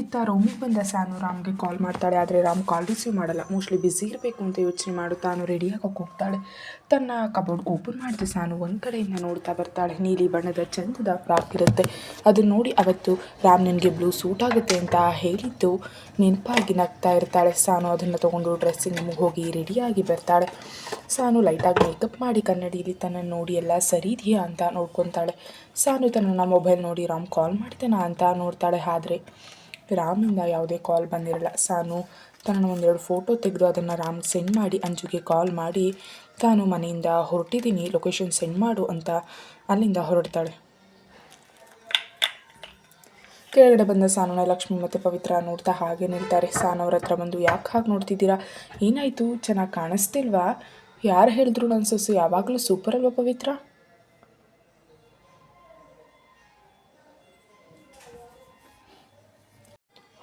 ಇತ್ತ ರೂಮಿಗೆ ಬಂದ ಸಾನು, ರಾಮ್ಗೆ ಕಾಲ್ ಮಾಡ್ತಾಳೆ. ಆದರೆ ರಾಮ್ ಕಾಲ್ ರಿಸೀವ್ ಮಾಡಲ್ಲ. ಮೋಸ್ಟ್ಲಿ ಬ್ಯುಸಿ ಇರಬೇಕು ಅಂತ ಯೋಚನೆ ಮಾಡು. ತಾನು ರೆಡಿಯಾಗೋಕೆ ಹೋಗ್ತಾಳೆ. ತನ್ನ ಕಬೋರ್ಡ್ ಓಪನ್ ಮಾಡಿದೆ ಸಾನು. ಒಂದು ಕಡೆಯಿಂದ ನೋಡ್ತಾ ಬರ್ತಾಳೆ. ನೀಲಿ ಬಣ್ಣದ ಚಂದದ ಫ್ರಾಕ್ ಇರುತ್ತೆ. ಅದನ್ನು ನೋಡಿ ಅವತ್ತು ರಾಮ್ ನನಗೆ ಬ್ಲೂ ಸೂಟ್ ಆಗುತ್ತೆ ಅಂತ ಹೇಳಿದ್ದು ನೆನಪಾಗಿ ನಗ್ತಾ ಇರ್ತಾಳೆ. ಸಾನು ಅದನ್ನು ತೊಗೊಂಡು ಡ್ರೆಸ್ಸಿಂಗ್ ನಮಗೆ ಹೋಗಿ ರೆಡಿಯಾಗಿ ಬರ್ತಾಳೆ. ಸಾನು ಲೈಟಾಗಿ ಮೇಕಪ್ ಮಾಡಿ ಕನ್ನಡಿಯಲ್ಲಿ ತನ್ನನ್ನು ನೋಡಿ ಎಲ್ಲ ಸರಿ ಇದೆಯಾ ಅಂತ ನೋಡ್ಕೊತಾಳೆ. ಸಾನು ತನ್ನ ಮೊಬೈಲ್ ನೋಡಿ, ರಾಮ್ ಕಾಲ್ ಮಾಡ್ತೇನಾ? ಅಂತ ನೋಡ್ತಾಳೆ. ಆದರೆ ರಾಮಿಂದ ಯಾವುದೇ ಕಾಲ್ ಬಂದಿರಲ್ಲ. ಸಾನು ತನ್ನ ಒಂದೆರಡು ಫೋಟೋ ತೆಗೆದು ಅದನ್ನು ರಾಮ್ ಸೆಂಡ್ ಮಾಡಿ ಅಂಜುಗೆ ಕಾಲ್ ಮಾಡಿ ತಾನು ಮನೆಯಿಂದ ಹೊರಟಿದ್ದೀನಿ ಲೊಕೇಶನ್ ಸೆಂಡ್ ಮಾಡು ಅಂತ ಅಲ್ಲಿಂದ ಹೊರಡ್ತಾಳೆ. ಕೆಳಗಡೆ ಬಂದ ಸಾನುನ ಲಕ್ಷ್ಮಿ ಮತ್ತು ಪವಿತ್ರ ನೋಡ್ತಾ ಹಾಗೆ ನಿಲ್ತಾರೆ. ಸಾನು, ಅವ್ರ ಹತ್ರ ಬಂದು ಯಾಕೆ ಹಾಗೆ ನೋಡ್ತಿದ್ದೀರಾ? ಏನಾಯಿತು? ಚೆನ್ನಾಗಿ ಕಾಣಿಸ್ತಿಲ್ವಾ? ಯಾರು ಹೇಳಿದ್ರು ನನ್ನ ಸೊಸೆ ಯಾವಾಗಲೂ ಸೂಪರ್ ಅಲ್ವಾ ಪವಿತ್ರ?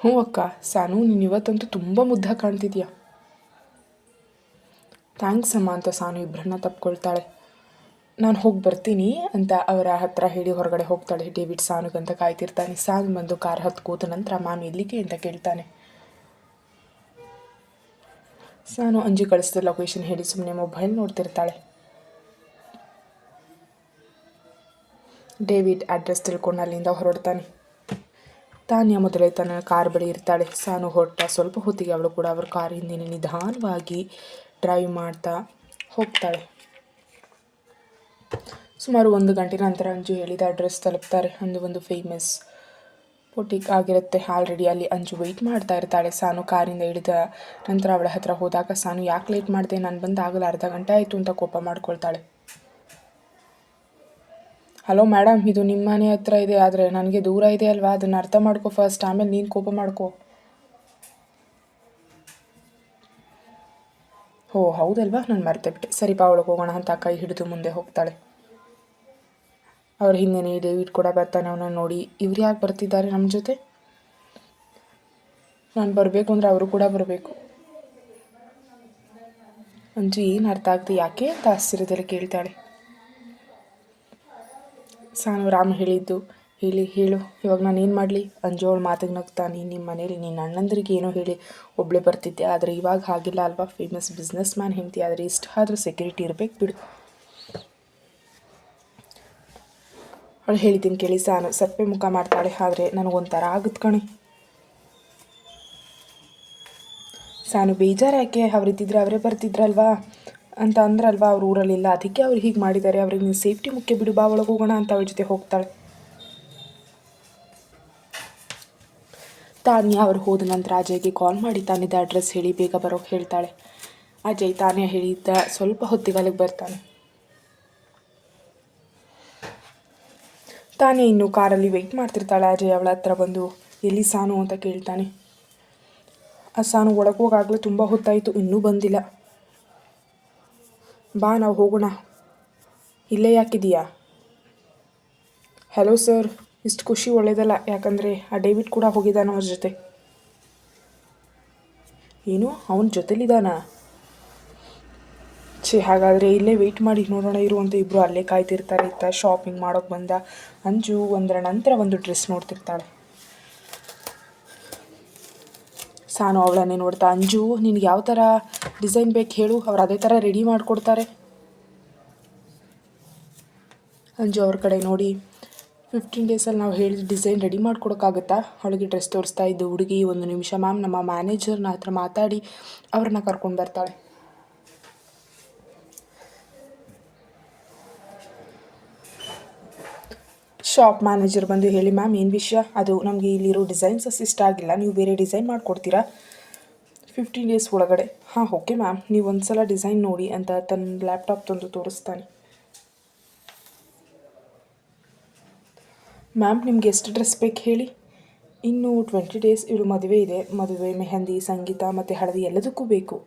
ಹ್ಞೂ ಅಕ್ಕ, ಸಾನು ನೀನು ಇವತ್ತಂತೂ ತುಂಬ ಮುದ್ದ ಕಾಣ್ತಿದ್ಯಾ? ಥ್ಯಾಂಕ್ಸ್ ಅಮ್ಮ ಅಂತ ಸಾನು ಇಬ್ಬರನ್ನ ತಪ್ಕೊಳ್ತಾಳೆ. ನಾನು ಹೋಗಿ ಬರ್ತೀನಿ ಅಂತ ಅವರ ಹತ್ರ ಹೇಳಿ ಹೊರಗಡೆ ಹೋಗ್ತಾಳೆ. ಡೇವಿಡ್ ಸಾನುಗಂತ ಕಾಯ್ತಿರ್ತಾನೆ. ಸಾನು ಬಂದು ಕಾರ್ ಹತ್ತು ಕೂತ ನಂತರ ಮ್ಯಾಮ್ ಎಲ್ಲಿಗೆ ಅಂತ ಕೇಳ್ತಾನೆ. ಸಾನು ಅಂಜಿ ಕಳಿಸಿದ ಲೊಕೇಶನ್ ಹೇಳಿ ಸುಮ್ಮನೆ ಮೊಬೈಲ್ ನೋಡ್ತಿರ್ತಾಳೆ. ಡೇವಿಡ್ ಅಡ್ರೆಸ್ ತಿಳ್ಕೊಂಡು ಅಲ್ಲಿಂದ ಹೊರಡ್ತಾನೆ. ತಾನ್ಯ ಮೊದಲೇ ತನ್ನ ಕಾರ್ ಬಳಿ ಇರ್ತಾಳೆ. ಸಾನು ಹೊರಟ. ಸ್ವಲ್ಪ ಹೊತ್ತಿಗೆ ಅವಳು ಕೂಡ ಅವ್ರ ಕಾರ್ ಹಿಂದಿನ ನಿಧಾನವಾಗಿ ಡ್ರೈವ್ ಮಾಡ್ತಾ ಹೋಗ್ತಾಳೆ. ಸುಮಾರು ಒಂದು ಗಂಟೆ ನಂತರ ಅಂಜು ಹೇಳಿದ ಅಡ್ರೆಸ್ ತಲುಪ್ತಾರೆ. ಅಂದು ಒಂದು ಫೇಮಸ್ ಬೊಟಿಕ್ ಆಗಿರುತ್ತೆ. ಆಲ್ರೆಡಿ ಅಲ್ಲಿ ಅಂಜು ವೆಯ್ಟ್ ಮಾಡ್ತಾ ಇರ್ತಾಳೆ. ಸಾನು ಕಾರಿಂದ ಇಳಿದ ನಂತರ ಅವಳ ಹತ್ರ ಹೋದಾಗ, ಸಾನು, ಯಾಕೆ ಲೇಟ್ ಮಾಡಿದೆ? ನಾನು ಬಂದು ಆಗಲ್ಲ ಅರ್ಧ ಗಂಟೆ ಆಯಿತು ಅಂತ ಕೋಪ ಮಾಡ್ಕೊಳ್ತಾಳೆ. ಹಲೋ ಮೇಡಮ್, ಇದು ನಿಮ್ಮ ಮನೆ ಹತ್ರ ಇದೆ, ಆದರೆ ನನಗೆ ದೂರ ಇದೆ ಅಲ್ವಾ? ಅದನ್ನು ಅರ್ಥ ಮಾಡ್ಕೊ ಫಸ್ಟ್, ಆಮೇಲೆ ನೀನು ಕೋಪ ಮಾಡ್ಕೊ. ಓ, ಹೌದಲ್ವಾ? ನಾನು ಮರ್ತೆ ಬಿಟ್ಟೆ ಸರಿ ಒಳಗೆ ಹೋಗೋಣ ಅಂತ ಕೈ ಹಿಡಿದು ಮುಂದೆ ಹೋಗ್ತಾಳೆ. ಅವ್ರ ಹಿಂದೆನೇ ಡೇವಿಡ್ ಕೂಡ ಬರ್ತಾನೆ ಅವನನ್ನು ನೋಡಿ. ಇವ್ರು ಯಾಕೆ ಬರ್ತಿದ್ದಾರೆ ನಮ್ಮ ಜೊತೆ? ನಾನು ಬರಬೇಕು ಅಂದರೆ ಅವರು ಕೂಡ ಬರಬೇಕು. ಅಂಜು, ಏನು ಅರ್ಥ ಆಗ್ತದೆ? ಯಾಕೆ ಅಂತ ಆಶ್ಚರ್ಯದಲ್ಲಿ ಕೇಳ್ತಾಳೆ. ಸಾನು ರಾಮ್ ಹೇಳಿದ್ದು. ಹೇಳಿ, ಹೇಳು. ಇವಾಗ ನಾನು ಏನು ಮಾಡಲಿ? ಅಂಜೋಳ ಮಾತಿಗೆ ನಗ್ತಾ ನಿಮ್ಮ ಮನೇಲಿ ನಿನ್ನ ಅಣ್ಣಂದ್ರಿಗೆ ಏನೋ ಹೇಳಿ ಒಬ್ಳೆ ಬರ್ತಿದ್ದೆ. ಆದರೆ ಇವಾಗ ಹಾಗಿಲ್ಲ ಅಲ್ವಾ? ಫೇಮಸ್ ಬಿಸ್ನೆಸ್ ಮ್ಯಾನ್ ಹೆಂಡತಿ ಆದರೆ ಇಷ್ಟು ಆದರೂ ಸೆಕ್ಯೂರಿಟಿ ಇರಬೇಕು ಬಿಡು. ಅವಳು ಹೇಳಿದ್ದೀನಿ ಕೇಳಿ ಸಾನು. ಸಪ್ಪೆ ಮುಖ ಮಾಡ್ತಾಳೆ. ಆದರೆ ನನಗೊಂಥರ ಆಗುತ್ತೆ ಕಣಿ. ಸಾನು ಬೇಜಾರು ಯಾಕೆ? ಅವರಿದ್ದಿದ್ರೆ ಅವರೇ ಬರ್ತಿದ್ರಲ್ವಾ? ಅಂತ ಅಂದ್ರಲ್ವಾ ಅವ್ರ ಊರಲ್ಲಿಲ್ಲ? ಅದಕ್ಕೆ ಅವ್ರು ಹೀಗೆ ಮಾಡಿದ್ದಾರೆ. ಅವ್ರಿಗೆ ನೀವು ಸೇಫ್ಟಿ ಮುಖ್ಯ ಬಿಡು, ಬಾ ಒಳಗೆ ಹೋಗೋಣ ಅಂತ ಅವ್ರ ಜೊತೆ ಹೋಗ್ತಾಳೆ. ತಾನ್ಯ ಅವ್ರು ಹೋದ ನಂತರ ಅಜಯ್ಗೆ ಕಾಲ್ ಮಾಡಿ ತಾನಿದ್ದ ಅಡ್ರೆಸ್ ಹೇಳಿ, ಬೇಗ ಬರೋಕ್ಕೆ ಹೇಳ್ತಾಳೆ. ಅಜಯ್ ತಾನೇ ಹೇಳಿದ್ದ, ಸ್ವಲ್ಪ ಹೊತ್ತಿಗೆ ಅಲ್ಲಿಗೆ ಬರ್ತಾನೆ. ತಾನೇ ಇನ್ನು ಕಾರಲ್ಲಿ ವೆಯ್ಟ್ ಮಾಡ್ತಿರ್ತಾಳೆ. ಅಜಯ್ ಅವಳ ಹತ್ರ ಬಂದು, ಎಲ್ಲಿ ಸಾನು ಅಂತ ಕೇಳ್ತಾನೆ. ಆ ಸಾನು ಒಳಗೆ ಹೋಗಾಗಲೇ ತುಂಬ ಹೊತ್ತಾಯಿತು, ಇನ್ನೂ ಬಂದಿಲ್ಲ. ಬಾ, ನಾವು ಹೋಗೋಣ. ಇಲ್ಲೇ ಯಾಕಿದೀಯಾ ಹಲೋ ಸರ್ ಇಷ್ಟು ಖುಷಿ ಒಳ್ಳೇದಲ್ಲ. ಯಾಕಂದರೆ ಆ ಡೇವಿಡ್ ಕೂಡ ಹೋಗಿದ್ದಾನೆ ಅವ್ರ ಜೊತೆ. ಏನು? ಅವನ ಜೊತೆಲಿದ್ದಾನ? ಛೇ, ಹಾಗಾದರೆ ಇಲ್ಲೇ ವೆಯ್ಟ್ ಮಾಡಿ ನೋಡೋಣ ಇರುವಂಥ ಇಬ್ಬರು ಅಲ್ಲೇ ಕಾಯ್ತಿರ್ತಾರೆ. ಇತ್ತ ಶಾಪಿಂಗ್ ಮಾಡೋಕೆ ಬಂದ. ಅಂಜು ಒಂದರ ನಂತರ ಒಂದು ಡ್ರೆಸ್ ನೋಡ್ತಿರ್ತಾಳೆ. ಸಾನು ಅವಳನ್ನೇ ನೋಡ್ತಾ, ಅಂಜು, ನಿನಗೆ ಯಾವ ಥರ ಡಿಸೈನ್ ಬೇಕು ಹೇಳು, ಅವ್ರು ಅದೇ ಥರ ರೆಡಿ ಮಾಡಿಕೊಡ್ತಾರೆ. ಅಂಜು ಅವ್ರ ಕಡೆ ನೋಡಿ ಫಿಫ್ಟೀನ್ ಡೇಸಲ್ಲಿ ನಾವು ಹೇಳಿದ ಡಿಸೈನ್ ರೆಡಿ ಮಾಡ್ಕೊಡೋಕ್ಕಾಗುತ್ತಾ? ಅವಳಿಗೆ ಡ್ರೆಸ್ ತೋರಿಸ್ತಾ ಇದ್ದು, ಹುಡುಗಿ, ಒಂದು ನಿಮಿಷ ಮ್ಯಾಮ್ ನಮ್ಮ ಮ್ಯಾನೇಜರ್ನ ಹತ್ರ ಮಾತಾಡಿ, ಅವ್ರನ್ನ ಕರ್ಕೊಂಡು ಬರ್ತಾಳೆ. ಶಾಪ್ ಮ್ಯಾನೇಜರ್ ಬಂದು ಹೇಳಿ, ಮ್ಯಾಮ್, ಏನು ವಿಷಯ? ಅದು ನಮಗೆ ಇಲ್ಲಿರೋ ಡಿಸೈನ್ಸಸ್ ಇಷ್ಟ ಆಗಿಲ್ಲ. ನೀವು ಬೇರೆ ಡಿಸೈನ್ ಮಾಡಿಕೊಡ್ತೀರಾ? ಫಿಫ್ಟೀನ್ ಡೇಸ್ ಒಳಗಡೆ, ಹಾಂ ಓಕೆ ಮ್ಯಾಮ್ ನೀವು ಒಂದು ಸಲ ಡಿಸೈನ್ ನೋಡಿ ಅಂತ ತನ್ನ ಲ್ಯಾಪ್ಟಾಪ್ ತಂದು ತೋರಿಸ್ತಾನೆ. ಮ್ಯಾಮ್, ನಿಮ್ಗೆ ಎಷ್ಟು ಡ್ರೆಸ್ ಬೇಕು ಹೇಳಿ? ಇನ್ನು ಟ್ವೆಂಟಿ ಡೇಸ್ ಇವರು ಮದುವೆ ಇದೆ. ಮದುವೆ, ಮೆಹಂದಿ, ಸಂಗೀತ ಮತ್ತು ಹಳದಿ ಎಲ್ಲದಕ್ಕೂ ಬೇಕು.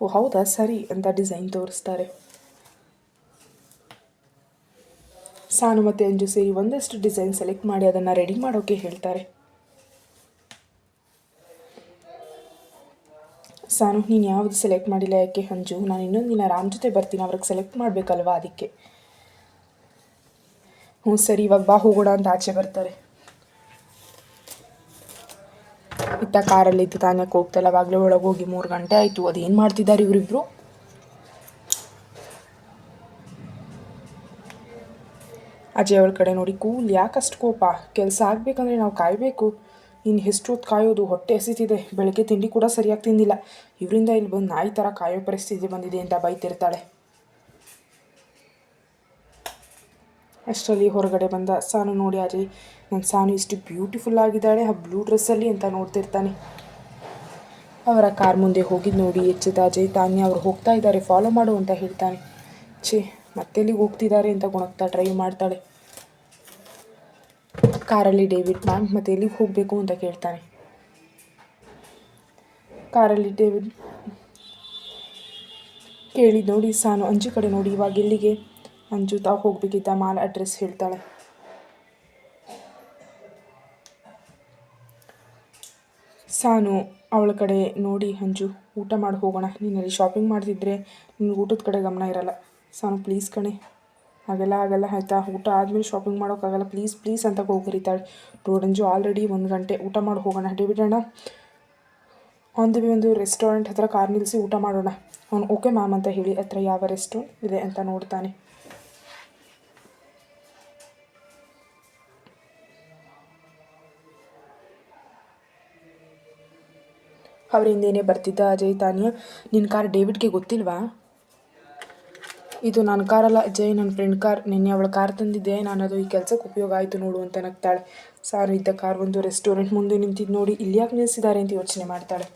ಓ, ಹೌದಾ? ಸರಿ, ಅಂತ ಡಿಸೈನ್ ತೋರಿಸ್ತಾರೆ. ಸಾನು ಮತ್ತು ಅಂಜು ಸೇರಿ ಒಂದಷ್ಟು ಡಿಸೈನ್ ಸೆಲೆಕ್ಟ್ ಮಾಡಿ ಅದನ್ನು ರೆಡಿ ಮಾಡೋಕ್ಕೆ ಹೇಳ್ತಾರೆ. ಸಾನು, ನೀನು ಯಾವುದು ಸೆಲೆಕ್ಟ್ ಮಾಡಿಲ್ಲ ಯಾಕೆ ಅಂಜು? ನಾನು ಇನ್ನೊಂದು ದಿನ ರಾಮ್ ಜೊತೆ ಬರ್ತೀನಿ, ಅವ್ರಿಗೆ ಸೆಲೆಕ್ಟ್ ಮಾಡಬೇಕಲ್ವಾ ಅದಕ್ಕೆ? ಹ್ಞೂ, ಸರಿ, ಇವಾಗ ಬಾ, ಹೋಗೋಣ ಅಂತ ಆಚೆ ಬರ್ತಾರೆ. ಇತ್ತ ಕಾರಲ್ಲಿ ಇತ್ತು ತಾನೇ ಹೋಗ್ತಲ್ಲ ಒಳಗೆ ಹೋಗಿ ಮೂರು ಗಂಟೆ ಆಯಿತು, ಅದೇನು ಮಾಡ್ತಿದ್ದಾರೆ ಇವರಿಬ್ರು? ಅಜಯ್ ಅವಳ ಕಡೆ ನೋಡಿ ಕೂಲ್ ಯಾಕಷ್ಟು ಕೋಪ? ಕೆಲಸ ಆಗಬೇಕಂದ್ರೆ ನಾವು ಕಾಯಬೇಕು. ಇನ್ನು ಹೊತ್ತು ಕಾಯೋದು ಹೊಟ್ಟೆ ಹಸಿತಿದೆ. ಬೆಳಗ್ಗೆ ತಿಂಡಿ ಕೂಡ ಸರಿಯಾಗಿ ತಿಂದಿಲ್ಲ. ಇವರಿಂದ ಇಲ್ಲಿ ಬಂದು ನಾಯಿ ಥರ ಕಾಯೋ ಪರಿಸ್ಥಿತಿ ಬಂದಿದೆ ಅಂತ ಬೈತಿರ್ತಾಳೆ. ಅಷ್ಟರಲ್ಲಿ ಹೊರಗಡೆ ಬಂದ ಸಾನು ನೋಡಿ ಅಜಯ್. ನನ್ನ ಸಾನು ಇಷ್ಟು ಬ್ಯೂಟಿಫುಲ್ ಆಗಿದ್ದಾಳೆ. ಆ ಬ್ಲೂ ಡ್ರೆಸ್ಸಲ್ಲಿ ಅಂತ ನೋಡ್ತಿರ್ತಾನೆ. ಅವರ ಕಾರ್ ಮುಂದೆ ಹೋಗಿದ್ದು ನೋಡಿ ಎಚ್ಚಿದ ಅಜಯ್. ತಾನ್ಯ ಅವರು ಹೋಗ್ತಾ ಇದ್ದಾರೆ ಫಾಲೋ ಮಾಡು ಅಂತ ಹೇಳ್ತಾನೆ. ಛೇ, ಮತ್ತೆಲ್ಲಿಗೆ ಹೋಗ್ತಿದ್ದಾರೆ ಅಂತ ಗುಣಕ್ತಾ ಟ್ರೈ ಮಾಡ್ತಾಳೆ. ಕಾರಲ್ಲಿ ಡೇವಿಡ್ ಮ್ಯಾಮ್ ಮತ್ತೆ ಎಲ್ಲಿಗೆ ಹೋಗಬೇಕು ಅಂತ ಕೇಳ್ತಾನೆ. ಕಾರಲ್ಲಿ ಡೇವಿಡ್ ಕೇಳಿ ನೋಡಿ, ಸಾನು ಅಂಜು ಕಡೆ ನೋಡಿ, ಇವಾಗ ಎಲ್ಲಿಗೆ? ಅಂಜು ತಾವು ಹೋಗಬೇಕಿದ್ದ ಮಾಲ್ ಅಡ್ರೆಸ್ ಹೇಳ್ತಾಳೆ. ಸಾನು ಅವಳ ಕಡೆ ನೋಡಿ, ಅಂಜು, ಊಟ ಮಾಡಿ ಹೋಗೋಣ. ನೀನಲ್ಲಿ ಶಾಪಿಂಗ್ ಮಾಡ್ತಿದ್ರೆ ನಿನ್ಗೆ ಊಟದ ಕಡೆ ಗಮನ ಇರಲ್ಲ. ಸಾನು ಪ್ಲೀಸ್ ಕಣೆ. ಹಾಗೆಲ್ಲ ಆಗಲ್ಲ ಆಯಿತಾ? ಊಟ ಆದಮೇಲೆ ಶಾಪಿಂಗ್ ಮಾಡೋಕ್ಕಾಗಲ್ಲ ಪ್ಲೀಸ್ ಪ್ಲೀಸ್ ಅಂತ ಹೋಗಿ ಕರೀತಾಳೆ. ರೋಡಂಜು ಆಲ್ರೆಡಿ ಒಂದು ಗಂಟೆ ಊಟ ಮಾಡಿ, ಹೋಗೋಣ. ಅಣ್ಣ ಆನ್ ವೇ ಒಂದು ರೆಸ್ಟೋರೆಂಟ್ ಹತ್ರ ಕಾರ್ ನಿಲ್ಲಿಸಿ ಊಟ ಮಾಡೋಣ. ಅವನು ಓಕೆ ಮ್ಯಾಮ್ ಅಂತ ಹೇಳಿ ಹತ್ರ ಯಾವ ರೆಸ್ಟೋರೆಂಟ್ ಇದೆ ಅಂತ ನೋಡ್ತಾನೆ. ಅವರಿಂದೇನೇ ಬರ್ತಿದ್ದ ಅಜಯ್, ತಾನಿಯ. ನಿನ್ನ ಕಾರ್ ಡೇವಿಡ್ಗೆ ಗೊತ್ತಿಲ್ವಾ? ಇದು ನನ್ನ ಕಾರಲ್ಲ. ಜೈ ನನ್ನ ಫ್ರೆಂಡ್ ಕಾರ್ ನಿನ್ನೆ ಅವಳ ಕಾರ್ ತಂದಿದ್ದೆ. ನಾನು ಅದು ಈ ಕೆಲಸಕ್ಕೆ ಉಪಯೋಗ ಆಯಿತು ನೋಡು ಅಂತ ನಗ್ತಾಳೆ. ಸಾರ್, ಇದ್ದ ಕಾರ್ ಒಂದು ರೆಸ್ಟೋರೆಂಟ್ ಮುಂದೆ ನಿಂತಿದ್ದು ನೋಡಿ ಇಲ್ಲಿ ಯಾಕೆ ನಿಲ್ಲಿಸಿದ್ದಾರೆ ಅಂತ ಯೋಚನೆ ಮಾಡ್ತಾಳೆ.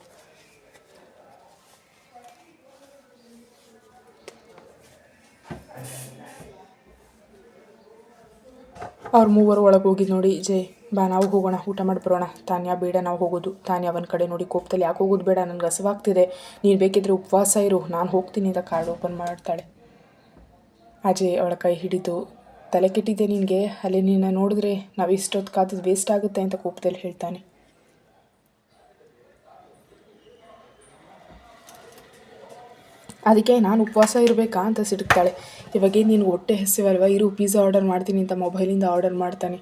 ಅವ್ರ ಮೂವರು ಒಳಗೆ ಹೋಗಿ ನೋಡಿ, ಜೈ, ಬಾ ನಾವು ಹೋಗೋಣ, ಊಟ ಮಾಡಿ ಬರೋಣ. ತಾನ್ಯ ಬೇಡ, ನಾವು ಹೋಗೋದು. ತಾನ್ಯ ಅವನ ಕಡೆ ನೋಡಿ ಕೋಪದಲ್ಲಿ ಯಾಕೆ ಹೋಗೋದು ಬೇಡ, ನನಗೆ ಹಸುವಾಗ್ತಿದೆ. ನೀನು ಬೇಕಿದ್ರೆ ಉಪವಾಸ ಇರು. ನಾನು ಹೋಗ್ತೀನಿ ಅಂತ ಕಾರ್ಡ್ ಓಪನ್ ಮಾಡ್ತಾಳೆ. ಅಜಯ್ ಅವಳ ಕೈ ಹಿಡಿದು ತಲೆ ಕೆಟ್ಟಿದ್ದೆ ನಿನಗೆ? ಅಲ್ಲಿ ನಿನ್ನ ನೋಡಿದ್ರೆ ನಾವು ಇಷ್ಟೊತ್ತು ಕಾತದ್ದು ವೇಸ್ಟ್ ಆಗುತ್ತೆ ಅಂತ ಕೋಪದಲ್ಲಿ ಹೇಳ್ತಾನೆ. ಅದಕ್ಕೆ ನಾನು ಉಪವಾಸ ಇರಬೇಕಾ ಅಂತ ಸಿಡುಕ್ತಾಳೆ ಇವಾಗೇ ನೀನು ಹೊಟ್ಟೆ ಹಸಿವಲ್ವ? ಇರು ಪಿಜ್ಜಾ ಆರ್ಡರ್ ಮಾಡ್ತೀನಿ ಅಂತ ಮೊಬೈಲಿಂದ ಆರ್ಡರ್ ಮಾಡ್ತಾನೆ.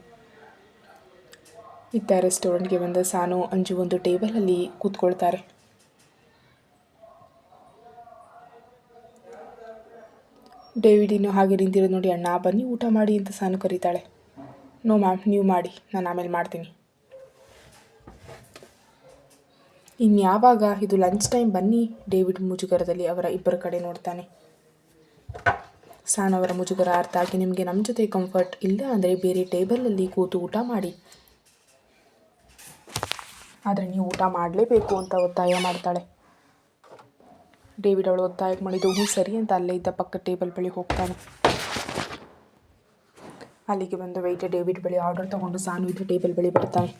ಇತ್ತ ರೆಸ್ಟೋರೆಂಟ್ಗೆ ಬಂದ ಸಾನು, ಅಂಜು ಒಂದು ಟೇಬಲಲ್ಲಿ ಕೂತ್ಕೊಳ್ತಾರೆ. ಡೇವಿಡ್ ಇನ್ನು ಹಾಗೆ ನಿಂತಿರೋದು ನೋಡಿ ಅಣ್ಣ. ಬನ್ನಿ, ಊಟ ಮಾಡಿ ಅಂತ ಸಾನು ಕರೀತಾಳೆ. ನೋ ಮ್ಯಾಮ್ ನೀವು ಮಾಡಿ. ನಾನು ಆಮೇಲೆ ಮಾಡ್ತೀನಿ. ಇನ್ಯಾವಾಗ ಇದು ಲಂಚ್ ಟೈಮ್ ಬನ್ನಿ. ಡೇವಿಡ್ ಮುಜುಗರದಲ್ಲಿ ಅವರ ಇಬ್ಬರ ಕಡೆ ನೋಡ್ತಾನೆ. ಸಾನು ಅವರ ಮುಜುಗರ ಅರ್ಥ ಆಗಿ ನಿಮಗೆ ನಮ್ಮ ಜೊತೆ ಕಂಫರ್ಟ್ ಇಲ್ಲ ಅಂದರೆ ಬೇರೆ ಟೇಬಲಲ್ಲಿ ಕೂತು ಊಟ ಮಾಡಿ. ಆದರೆ ನೀವು ಊಟ ಮಾಡಲೇಬೇಕು ಅಂತ ಒತ್ತಾಯ ಮಾಡ್ತಾಳೆ. ಡೇವಿಡ್ ಅವಳು ಒತ್ತಾಯಕ್ಕೆ ಮಾಡಿದ್ದು, ಹ್ಞೂ, ಸರಿ ಅಂತ ಅಲ್ಲೇ ಇದ್ದ ಪಕ್ಕ ಟೇಬಲ್ ಬಳಿ ಹೋಗ್ತಾನೆ. ಅಲ್ಲಿಗೆ ಬಂದು ವೈಟೆ ಡೇವಿಡ್ ಬಳಿ ಆರ್ಡರ್ ತಗೊಂಡು ಸಾನು ಇದ್ದ ಟೇಬಲ್ ಬಳಿ ಬರ್ತಾನೆ.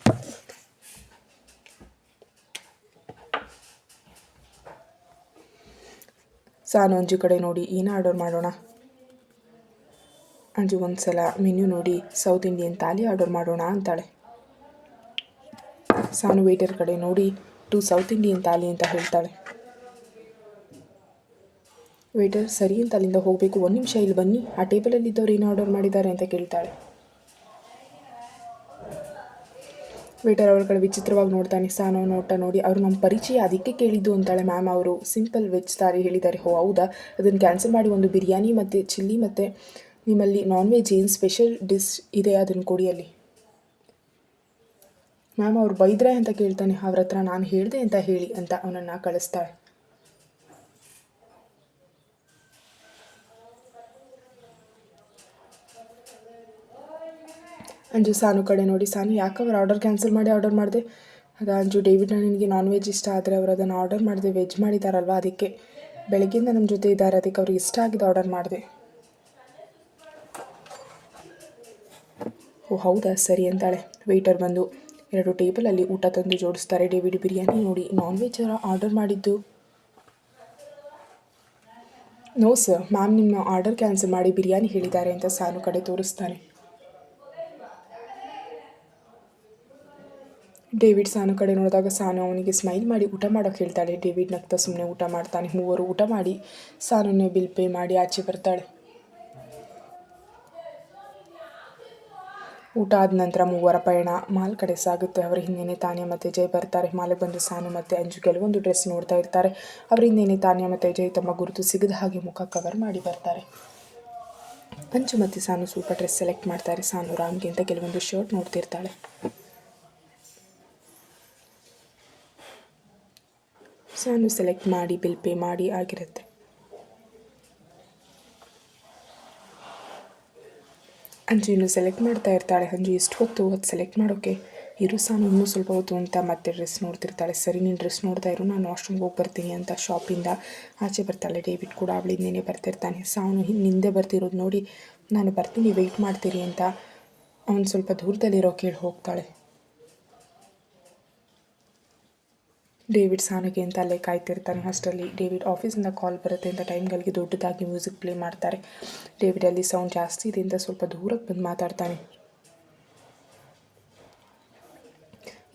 ಸಾನು ಅಂಜು ಕಡೆ ನೋಡಿ, ಏನು ಆರ್ಡರ್ ಮಾಡೋಣ? ಅಂಜು ಒಂದು ಸಲ ಮೆನ್ಯೂ ನೋಡಿ, ಸೌತ್ ಇಂಡಿಯನ್ ತಾಲಿ ಆರ್ಡರ್ ಮಾಡೋಣ ಅಂತಾಳೆ. ಸಾನು ವೇಟರ್ ಕಡೆ ನೋಡಿ, ಟು ಸೌತ್ ಇಂಡಿಯನ್ ತಾಲಿ ಅಂತ ಹೇಳ್ತಾಳೆ. ವೇಟರ್ ಸರಿ ಅಂತ ಅಲ್ಲಿಂದ ಹೋಗಬೇಕು. ಒಂದು ನಿಮಿಷ ಇಲ್ಲಿ ಬನ್ನಿ. ಆ ಟೇಬಲಲ್ಲಿ ಇದ್ದವ್ರು ಏನು ಆರ್ಡರ್ ಮಾಡಿದ್ದಾರೆ ಅಂತ ಕೇಳ್ತಾಳೆ. ವೇಟರ್ ಅವ್ರಗಳು ವಿಚಿತ್ರವಾಗಿ ನೋಡ್ತಾನೆ. ಸಾನು, ನೋಟ ನೋಡಿ. ಅವರು ನಮ್ಮ ಪರಿಚಯ ಅದಕ್ಕೆ ಕೇಳಿದ್ದು ಅಂತಾಳೆ ಮ್ಯಾಮ್ ಅವರು. ಸಿಂಪಲ್ ವೆಜ್ ಸಾರಿ ಹೇಳಿದ್ದಾರೆ. ಹೋ ಹೌದಾ? ಅದನ್ನು ಕ್ಯಾನ್ಸಲ್ ಮಾಡಿ ಒಂದು ಬಿರಿಯಾನಿ ಮತ್ತು ಚಿಲ್ಲಿ ಮತ್ತು ನಿಮ್ಮಲ್ಲಿ ನಾನ್ ವೆಜ್ ಏನು ಸ್ಪೆಷಲ್ ಡಿಶ್ ಇದೆ ಅದನ್ನು ಕೊಡಿ ಅಲ್ಲಿ. ಮ್ಯಾಮ್ ಅವ್ರು ಬೈದ್ರೆ ಅಂತ ಕೇಳ್ತಾನೆ. ಅವ್ರ ಹತ್ರ ನಾನು ಹೇಳಿದೆ ಅಂತ ಹೇಳಿ ಅಂತ ಅವನನ್ನು ಕಳಿಸ್ತಾಳೆ. ಅಂಜು ಸಾನು ಕಡೆ ನೋಡಿ, ಸಾನು ಯಾಕೆ ಅವ್ರು ಆರ್ಡರ್ ಕ್ಯಾನ್ಸಲ್ ಮಾಡಿ ಆರ್ಡರ್ ಮಾಡಿದೆ. ಅದು ಅಂಜು ಡೇವಿಡ್ ನನಗೆ ನಾನ್ ವೆಜ್ ಇಷ್ಟ ಆದರೆ ಅವರು ಅದನ್ನು ಆರ್ಡರ್ ಮಾಡಿದೆ ವೆಜ್ ಮಾಡಿದಾರಲ್ವ ಅದಕ್ಕೆ. ಬೆಳಗ್ಗೆಯಿಂದ ನಮ್ಮ ಜೊತೆ ಇದ್ದಾರೆ, ಅದಕ್ಕೆ ಅವ್ರಿಗೆ ಇಷ್ಟ ಆಗಿದೆ ಆರ್ಡರ್ ಮಾಡಿದೆ. ಓ, ಹೌದಾ? ಸರಿ ಅಂತಾಳೆ. ವೆಯ್ಟರ್ ಬಂದು ಎರಡು ಟೇಬಲಲ್ಲಿ ಊಟ ತಂದು ಜೋಡಿಸ್ತಾರೆ. ಡೇವಿಡ್ ಬಿರಿಯಾನಿ ನೋಡಿ ನಾನ್ ವೆಜ್ ಆರ್ಡರ್ ಮಾಡಿದ್ದು? ನೋ ಸರ್ ಮ್ಯಾಮ್ ನಿಮ್ಮ ಆರ್ಡರ್ ಕ್ಯಾನ್ಸಲ್ ಮಾಡಿ ಬಿರಿಯಾನಿ ಹೇಳಿದ್ದಾರೆ ಅಂತ ಸಾನು ಕಡೆ ತೋರಿಸ್ತಾನೆ. ಡೇವಿಡ್ ಸಾನು ಕಡೆ ನೋಡಿದಾಗ ಸಾನು ಅವನಿಗೆ ಸ್ಮೈಲ್ ಮಾಡಿ ಊಟ ಮಾಡೋಕೆ ಹೇಳ್ತಾಳೆ. ಡೇವಿಡ್ ನಗ್ತಾ ಸುಮ್ಮನೆ ಊಟ ಮಾಡ್ತಾನೆ. ಮೂವರು ಊಟ ಮಾಡಿ ಸಾನುನೇ ಬಿಲ್ ಪೇ ಮಾಡಿ ಆಚೆ ಬರ್ತಾಳೆ. ಊಟ ಆದ ನಂತರ ಮೂವರ ಪಯಣ ಮಾಲ್ ಕಡೆ ಸಾಗುತ್ತೆ. ಅವರ ಹಿಂದೆನೇ ತಾನ್ಯ ಮತ್ತು ಜೈ ಬರ್ತಾರೆ. ಮಾಲಿಗೆ ಬಂದು ಸಾನು ಮತ್ತು ಅಂಜು ಕೆಲವೊಂದು ಡ್ರೆಸ್ ನೋಡ್ತಾ ಇರ್ತಾರೆ. ಅವರ ಹಿಂದೆನೇ ತಾನ್ಯ ಮತ್ತು ಜೈ ತಮ್ಮ ಗುರುತು ಸಿಗದ ಹಾಗೆ ಮುಖ ಕವರ್ ಮಾಡಿ ಬರ್ತಾರೆ. ಅಂಜು ಮತ್ತು ಸಾನು ಸ್ವಲ್ಪ ಡ್ರೆಸ್ ಸೆಲೆಕ್ಟ್ ಮಾಡ್ತಾರೆ. ಸಾನು ರಾಮ್ಗೆ ಅಂತ ಕೆಲವೊಂದು ಶರ್ಟ್ ನೋಡ್ತಿರ್ತಾಳೆ. ಸಾನು ಸೆಲೆಕ್ಟ್ ಮಾಡಿ ಬಿಲ್ ಪೇ ಮಾಡಿ ಆಗಿರುತ್ತೆ. ಅಂಜು ಇನ್ನು ಸೆಲೆಕ್ಟ್ ಮಾಡ್ತಾ ಇರ್ತಾಳೆ. ಅಂಜು ಎಷ್ಟು ಹೊತ್ತು ಹೊತ್ತು ಸೆಲೆಕ್ಟ್ ಮಾಡೋಕ್ಕೆ ಇರು ಸಾನು ಇನ್ನೂ ಸ್ವಲ್ಪ ಹೊತ್ತು ಅಂತ ಮತ್ತೆ ಡ್ರೆಸ್ ನೋಡ್ತಿರ್ತಾಳೆ. ಸರಿ, ನೀನು ಡ್ರೆಸ್ ನೋಡ್ತಾ ಇರು. ನಾನು ವಾಶ್ರೂಮ್ಗೆ ಹೋಗಿ ಬರ್ತೀನಿ ಅಂತ ಶಾಪಿಂದ ಆಚೆ ಬರ್ತಾಳೆ. ಡೇವಿಡ್ ಕೂಡ ಅವಳಿಂದೇನೆ ಬರ್ತಿರ್ತಾನೆ. ಸಾನು ಹಿಂದೆ ಬರ್ತಿರೋದು ನೋಡಿ, ನಾನು ಬರ್ತೀನಿ ವೆಯ್ಟ್ ಮಾಡ್ತೀರಿ ಅಂತ ಅವನು ಸ್ವಲ್ಪ ದೂರದಲ್ಲಿರೋ ಕೇಳಿ ಹೋಗ್ತಾಳೆ. ಡೇವಿಡ್ ಸಾನಿಗೆ ಅಂತ ಅಲ್ಲೇ ಕಾಯ್ತಿರ್ತಾನೆ ಅಷ್ಟರಲ್ಲಿ. ಡೇವಿಡ್ ಆಫೀಸಿಂದ ಕಾಲ್ ಬರುತ್ತೆ ಅಂತ ಟೈಮ್ಗಳಿಗೆ ದೊಡ್ಡದಾಗಿ ಮ್ಯೂಸಿಕ್ ಪ್ಲೇ ಮಾಡ್ತಾರೆ. ಡೇವಿಡ್ ಅಲ್ಲಿ ಸೌಂಡ್ ಜಾಸ್ತಿ ಇದೆ ಅಂತ ಸ್ವಲ್ಪ ದೂರಕ್ಕೆ ಬಂದು ಮಾತಾಡ್ತಾನೆ.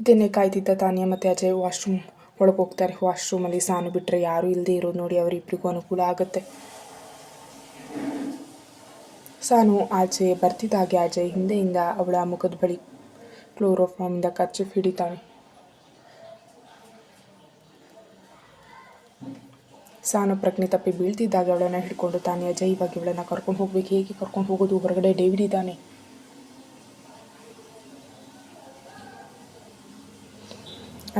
ಇದನ್ನೇ ಕಾಯ್ತಿದ್ದ ತಾನಿಯ ಮತ್ತು ಅಜಯ್ ವಾಶ್ರೂಮ್ ಒಳಗೆ ಹೋಗ್ತಾರೆ. ವಾಶ್ರೂಮಲ್ಲಿ ಸಾನು ಬಿಟ್ಟರೆ ಯಾರೂ ಇಲ್ಲದೆ ಇರೋದು ನೋಡಿ ಅವರಿಬ್ಬರಿಗೂ ಅನುಕೂಲ ಆಗುತ್ತೆ. ಸಾನು ಆಚೆ ಬರ್ತಿದ್ದಾಗೆ ಅಜಯ್ ಹಿಂದೆಯಿಂದ ಅವಳ ಮುಖದ ಬಳಿ. ಕ್ಲೋರೋಫಾರ್ಮಿಂದ ಖರ್ಚು ಹಿಡಿತಾನೆ. ಸಾನು ಪ್ರಜ್ಞೆ ತಪ್ಪಿ ಬೀಳ್ತಿದ್ದಾಗ ಅವಳನ್ನು ಹಿಡ್ಕೊಂಡು ತಾನೇ ಅಜಯ್ ಇವಾಗ ಇವಳನ್ನು ಕರ್ಕೊಂಡು ಹೋಗ್ಬೇಕು. ಹೇಗೆ ಕರ್ಕೊಂಡು ಹೋಗೋದು? ಹೊರಗಡೆ ಡೇವಿಡ್ ಇದ್ದಾನೆ.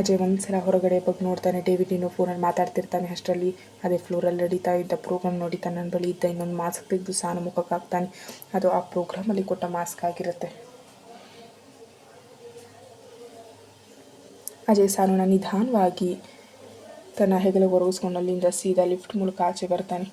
ಅಜಯ್ ಒಂದ್ಸಲ ಹೊರಗಡೆ ಬಗ್ಗೆ ನೋಡ್ತಾನೆ. ಡೇವಿಡ್ ಇನ್ನೂ ಫೋನಲ್ಲಿ ಮಾತಾಡ್ತಿರ್ತಾನೆ ಅಷ್ಟರಲ್ಲಿ. ಅದೇ ಫ್ಲೋರಲ್ಲಿ ನಡೀತಾ ಇದ್ದ ಪ್ರೋಗ್ರಾಮ್ ನೋಡಿ ತನ್ನ ಬಳಿ ಇದ್ದ ಇನ್ನೊಂದು ಮಾಸ್ಕ್ ತೆಗೆದು ಸಾನು ಮುಖಕ್ಕೆ ಹಾಕ್ತಾನೆ. ಅದು ಆ ಪ್ರೋಗ್ರಾಮಲ್ಲಿ ಕೊಟ್ಟ ಮಾಸ್ಕ್ ಆಗಿರುತ್ತೆ. ಅಜಯ್ ಸಾನುನ ನಿಧಾನವಾಗಿ ತನ್ನ ಹೆಗಲು ಒರಗಿಸ್ಕೊಂಡು ಅಲ್ಲಿಂದ ಸೀದಾ ಲಿಫ್ಟ್ ಮೂಲಕ ಆಚೆ ಬರ್ತಾನೆ.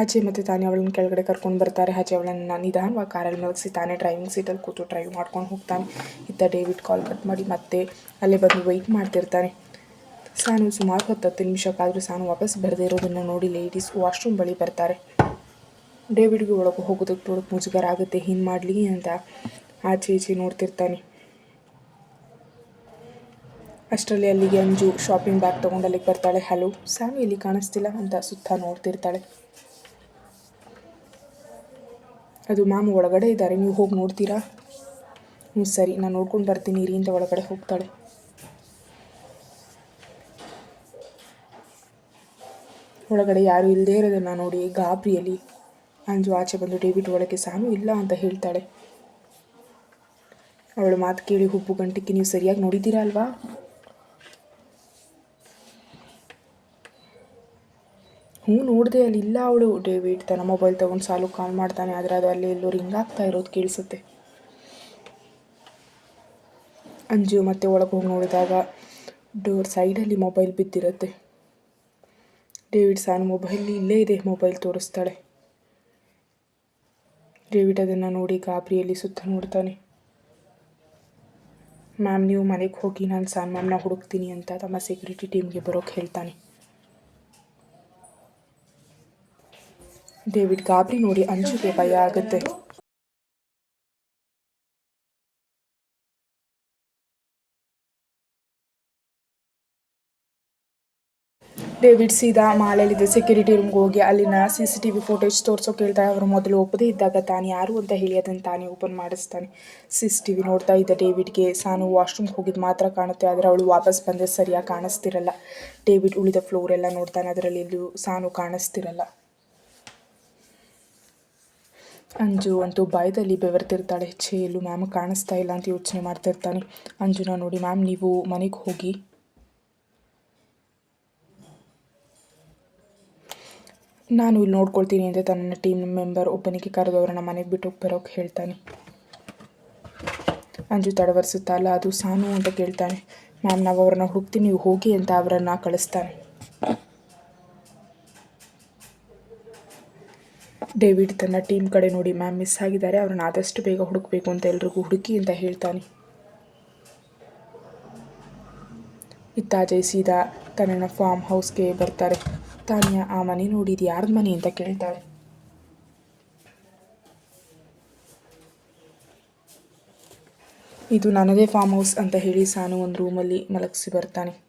ಆಚೆ ಮತ್ತು ತಾನೇ ಅವಳನ್ನ ಕೆಳಗಡೆ ಕರ್ಕೊಂಡು ಬರ್ತಾರೆ. ಆಚೆ ಅವಳನ್ನು ನಿಧಾನವಾಗಿ ಕಾರಲ್ಲಿ ಮಲಗಿಸಿ ತಾನೇ ಡ್ರೈವಿಂಗ್ ಸೀಟಲ್ಲಿ ಕೂತು ಡ್ರೈವ್ ಮಾಡ್ಕೊಂಡು ಹೋಗ್ತಾನೆ. ಇತ್ತ ಡೇವಿಡ್ ಕಾಲ್ ಕಟ್ ಮಾಡಿ ಮತ್ತೆ ಅಲ್ಲೇ ಬಂದು ವೆಯ್ಟ್ ಮಾಡ್ತಿರ್ತಾನೆ. ಸಾನು ಸುಮಾರು ಹತ್ತು ಹತ್ತು ನಿಮಿಷಕ್ಕಾದರೂ ಸಾನು ವಾಪಸ್ ಬರದೇ ಇರೋದನ್ನು ನೋಡಿ ಲೇಡೀಸ್ ವಾಶ್ರೂಮ್ ಬಳಿ ಬರ್ತಾರೆ. ಡೇವಿಡ್ಗೆ ಒಳಗೆ ಹೋಗೋದಕ್ಕೆ ನೋಡೋಕೆ ಮುಜುಗರ ಆಗುತ್ತೆ, ಹಿಂಗೆ ಮಾಡಲಿ ಅಂತ ಆಚೆ ಈಚೆ ನೋಡ್ತಿರ್ತಾನೆ. ಅಷ್ಟರಲ್ಲಿ ಅಲ್ಲಿಗೆ ಅಂಜು ಶಾಪಿಂಗ್ ಬ್ಯಾಗ್ ತೊಗೊಂಡು ಅಲ್ಲಿಗೆ ಬರ್ತಾಳೆ. ಹಲೋ ಸಾನು ಇಲ್ಲಿ ಕಾಣಿಸ್ತಿಲ್ಲ ಅಂತ ಸುತ್ತ ನೋಡ್ತಿರ್ತಾಳೆ. ಅದು ಮ್ಯಾಮ್ ಒಳಗಡೆ ಇದ್ದಾರೆ, ನೀವು ಹೋಗಿ ನೋಡ್ತೀರಾ? ಹ್ಞೂ ಸರಿ, ನಾನು ನೋಡ್ಕೊಂಡು ಬರ್ತೀನಿ, ಇರಿ ಅಂತ ಒಳಗಡೆ ಹೋಗ್ತಾಳೆ. ಒಳಗಡೆ ಯಾರು ಇಲ್ಲದೇ ಇರೋದನ್ನು ನೋಡಿ ಗಾಬರಿಯಲ್ಲಿ ಅಂಜು ಆಚೆ ಬಂದು ಡೇವಿಡ್ ಒಳಗೆ ಸಾನು ಇಲ್ಲ ಅಂತ ಹೇಳ್ತಾಳೆ. ಅವಳು ಮಾತು ಕೇಳಿ ಹುಬ್ಬು ಗಂಟಿಗೆ, ನೀವು ಸರಿಯಾಗಿ ನೋಡಿದ್ದೀರಾ ಅಲ್ವಾ? ಹ್ಞೂ, ನೋಡಿದೆ, ಅಲ್ಲಿ ಇಲ್ಲ ಅವಳು. ಡೇವಿಡ್ ತನ್ನ ಮೊಬೈಲ್ ತೊಗೊಂಡು ಸಾಲು ಕಾಲ್ ಮಾಡ್ತಾನೆ, ಆದರೆ ಅದು ಅಲ್ಲಿ ಎಲ್ಲೋ ರಿಂಗ್ ಆಗ್ತಾ ಇರೋದು ಕೇಳಿಸುತ್ತೆ. ಅಂಜು ಮತ್ತೆ ಒಳಗೆ ಹೋಗಿ ನೋಡಿದಾಗ ಡೋರ್ ಸೈಡಲ್ಲಿ ಮೊಬೈಲ್ ಬಿದ್ದಿರುತ್ತೆ. ಡೇವಿಡ್ ಸಾನು ಮೊಬೈಲ್ ಇಲ್ಲೇ ಇದೆ, ಮೊಬೈಲ್ ತೋರಿಸ್ತಾಳೆ. ಡೇವಿಡ್ ಅದನ್ನು ನೋಡಿ ಗಾಬರಿಯಲ್ಲಿ ಸುತ್ತ ನೋಡ್ತಾನೆ. ಮ್ಯಾಮ್, ನೀವು ಮನೆಗೆ ಹೋಗಿ ನಾನು ಸಾನ್ ಮ್ಯಾಮ್ನ ಹುಡುಕ್ತೀನಿ ಅಂತ ತಮ್ಮ ಸೆಕ್ಯೂರಿಟಿ ಟೀಮ್ಗೆ ಬರೋಕ್ಕೆ ಹೇಳ್ತಾನೆ. ಡೇವಿಡ್ ಗಾಬರಿ ನೋಡಿ ಅಂಜುಗೆ ಭಯ ಆಗುತ್ತೆ. ಡೇವಿಡ್ ಸೀದಾ ಮಾಲಲ್ಲಿದ್ದ ಸೆಕ್ಯೂರಿಟಿ ರೂಮ್ಗೆ ಹೋಗಿ ಅಲ್ಲಿನ C C T V footage ತೋರಿಸೋ ಕೇಳ್ತಾರೆ ಅವರು ಮೊದಲು ಒಪ್ಪದೇ ಇದ್ದಾಗ ತಾನು ಯಾರು ಅಂತ ಹೇಳಿ ಅದನ್ನು ತಾನೇ ಓಪನ್ ಮಾಡಿಸ್ತಾನೆ. ಸಿ ಸಿ ಟಿ ವಿ ನೋಡ್ತಾ ಇದ್ದ ಡೇವಿಡ್ಗೆ ಸಾನು ವಾಶ್ರೂಮ್ಗೆ ಹೋಗಿದ್ದು ಮಾತ್ರ ಕಾಣುತ್ತೆ, ಆದರೆ ಅವಳು ವಾಪಸ್ ಬಂದರೆ ಸರಿಯಾಗಿ ಕಾಣಿಸ್ತಿರಲ್ಲ. ಡೇವಿಡ್ ಉಳಿದ ಫ್ಲೋರ್ ಎಲ್ಲ ನೋಡ್ತಾನೆ, ಅದರಲ್ಲಿ ಸಾನು ಕಾಣಿಸ್ತಿರಲ್ಲ. ಅಂಜು ಅಂತೂ ಭಯದಲ್ಲಿ ಬೆವರ್ತಿರ್ತಾಳೆ. ಹೆಚ್ಚೆ ಎಲ್ಲೂ ಮ್ಯಾಮ್ ಕಾಣಿಸ್ತಾ ಇಲ್ಲ ಅಂತ ಯೋಚನೆ ಮಾಡ್ತಿರ್ತಾನೆ. ಅಂಜುನ ನೋಡಿ, ಮ್ಯಾಮ್, ನೀವು ಮನೆಗೆ ಹೋಗಿ ನಾನು ಇಲ್ಲಿ ನೋಡ್ಕೊಳ್ತೀನಿ ಅಂತ ತನ್ನ ಟೀಮ್ ಮೆಂಬರ್ ಒಬ್ಬನಿಗೆ ಕರೆದು ಅವರನ್ನು ಮನೆಗೆ ಬಿಟ್ಟು ಬರೋಕೆ ಹೇಳ್ತಾನೆ. ಅಂಜು ತಡವರಿಸುತ್ತಲ್ಲ, ಅದು ಸಾನು ಅಂತ ಕೇಳ್ತಾನೆ. ಮ್ಯಾಮ್, ನಾವು ಅವ್ರನ್ನ ಹುಡುಕ್ತೀನಿ ಹೋಗಿ ಅಂತ ಅವರನ್ನು ಕಳಿಸ್ತಾನೆ. ಡೇವಿಡ್ ತನ್ನ ಟೀಮ್ ಕಡೆ ನೋಡಿ, ಮ್ಯಾಮ್, ಮಿಸ್ ಆಗಿದ್ದಾರೆ, ಅವ್ರನ್ನ ಆದಷ್ಟು ಬೇಗ ಹುಡುಕಬೇಕು ಅಂತ ಎಲ್ರಿಗೂ ಹುಡುಕಿ ಅಂತ ಹೇಳ್ತಾನೆ. ಇತ್ತ ಅಜಯ್ ಸೀದಾ ತನ್ನ ಫಾರ್ಮ್ ಹೌಸ್ಗೆ ಬರ್ತಾರೆ. ತಾನ್ಯ ಆ ಮನೆ ನೋಡಿದ ಯಾರ್ದು ಮನೆ ಅಂತ ಕೇಳ್ತಾಳೆ. ಇದು ನನ್ನದೇ ಫಾರ್ಮ್ ಹೌಸ್ ಅಂತ ಹೇಳಿ ಸಾನು ಒಂದು ರೂಮಲ್ಲಿ ಮಲಗಿಸಿ ಬರ್ತಾನೆ.